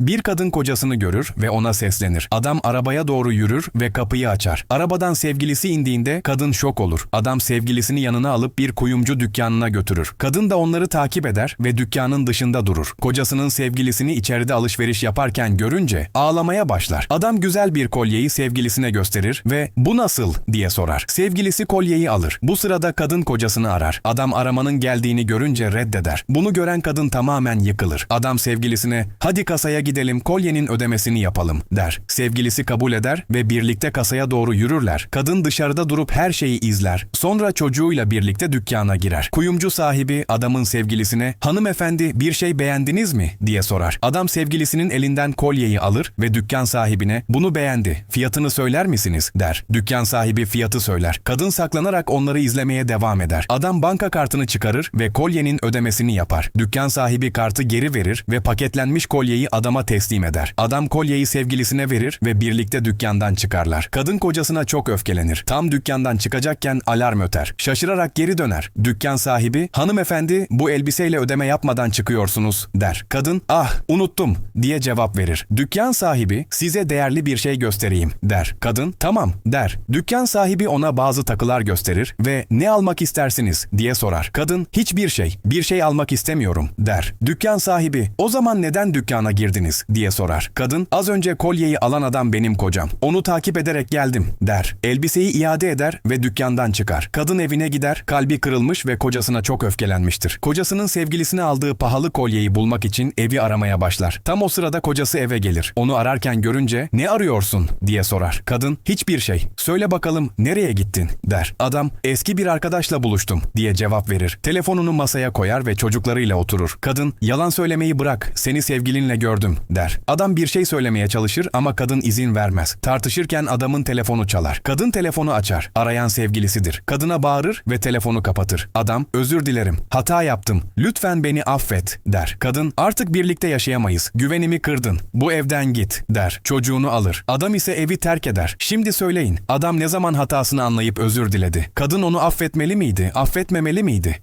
Bir kadın kocasını görür ve ona seslenir. Adam arabaya doğru yürür ve kapıyı açar. Arabadan sevgilisi indiğinde kadın şok olur. Adam sevgilisini yanına alıp bir kuyumcu dükkanına götürür. Kadın da onları takip eder ve dükkanın dışında durur. Kocasının sevgilisini içeride alışveriş yaparken görünce ağlamaya başlar. Adam güzel bir kolyeyi sevgilisine gösterir ve "Bu nasıl?" diye sorar. Sevgilisi kolyeyi alır. Bu sırada kadın kocasını arar. Adam aramanın geldiğini görünce reddeder. Bunu gören kadın tamamen yıkılır. Adam sevgilisine "Hadi kasaya gidelim, kolyenin ödemesini yapalım." der. Sevgilisi kabul eder ve birlikte kasaya doğru yürürler. Kadın dışarıda durup her şeyi izler. Sonra çocuğuyla birlikte dükkana girer. Kuyumcu sahibi adamın sevgilisine "Hanımefendi bir şey beğendiniz mi?" diye sorar. Adam sevgilisinin elinden kolyeyi alır ve dükkan sahibine "Bunu beğendi. Fiyatını söyler misiniz?" der. Dükkan sahibi fiyatı söyler. Kadın saklanarak onları izlemeye devam eder. Adam banka kartını çıkarır ve kolyenin ödemesini yapar. Dükkan sahibi kartı geri verir ve paketlenmiş kolyeyi adama teslim eder. Adam kolyeyi sevgilisine verir ve birlikte dükkandan çıkarlar. Kadın kocasına çok öfkelenir. Tam dükkandan çıkacakken alarm öter. Şaşırarak geri döner. Dükkan sahibi, hanımefendi bu elbiseyle ödeme yapmadan çıkıyorsunuz der. Kadın, ah unuttum diye cevap verir. Dükkan sahibi, size değerli bir şey göstereyim der. Kadın, tamam der. Dükkan sahibi ona bazı takılar gösterir ve ne almak istersiniz diye sorar. Kadın, hiçbir şey, bir şey almak istemiyorum der. Dükkan sahibi, o zaman neden dükkana girdiniz diye sorar. Kadın, az önce kolyeyi alan adam benim kocam. Onu takip ederek geldim der. Elbiseyi iade eder ve dükkandan çıkar. Kadın evine gider, kalbi kırılmış ve kocasına çok öfkelenmiştir. Kocasının sevgilisine aldığı pahalı kolyeyi bulmak için evi aramaya başlar. Tam o sırada kocası eve gelir. Onu ararken görünce ne arıyorsun diye sorar. Kadın hiçbir şey. Söyle bakalım nereye gittin der. Adam eski bir arkadaşla buluştum diye cevap verir. Telefonunu masaya koyar ve çocuklarıyla oturur. Kadın yalan söylemeyi bırak seni sevgilinle gördüm der. Adam bir şey söylemeye çalışır ama kadın izin vermez. Tartışırken adamın telefonu çalar. Kadın telefonu açar. Arayan sevgilisidir. Kadına bağırır ve telefonu kapatır. Adam özür dilerim. Hata yaptım. Lütfen beni affet der. Kadın artık birlikte yaşayamayız. Güvenimi kırdın. Bu evden git der. Çocuğunu alır. Adam ise evi terk eder. Şimdi söyleyin. Adam ne zaman hatasını anlayıp özür diledi? Kadın onu affetmeli miydi? Affetmemeli miydi?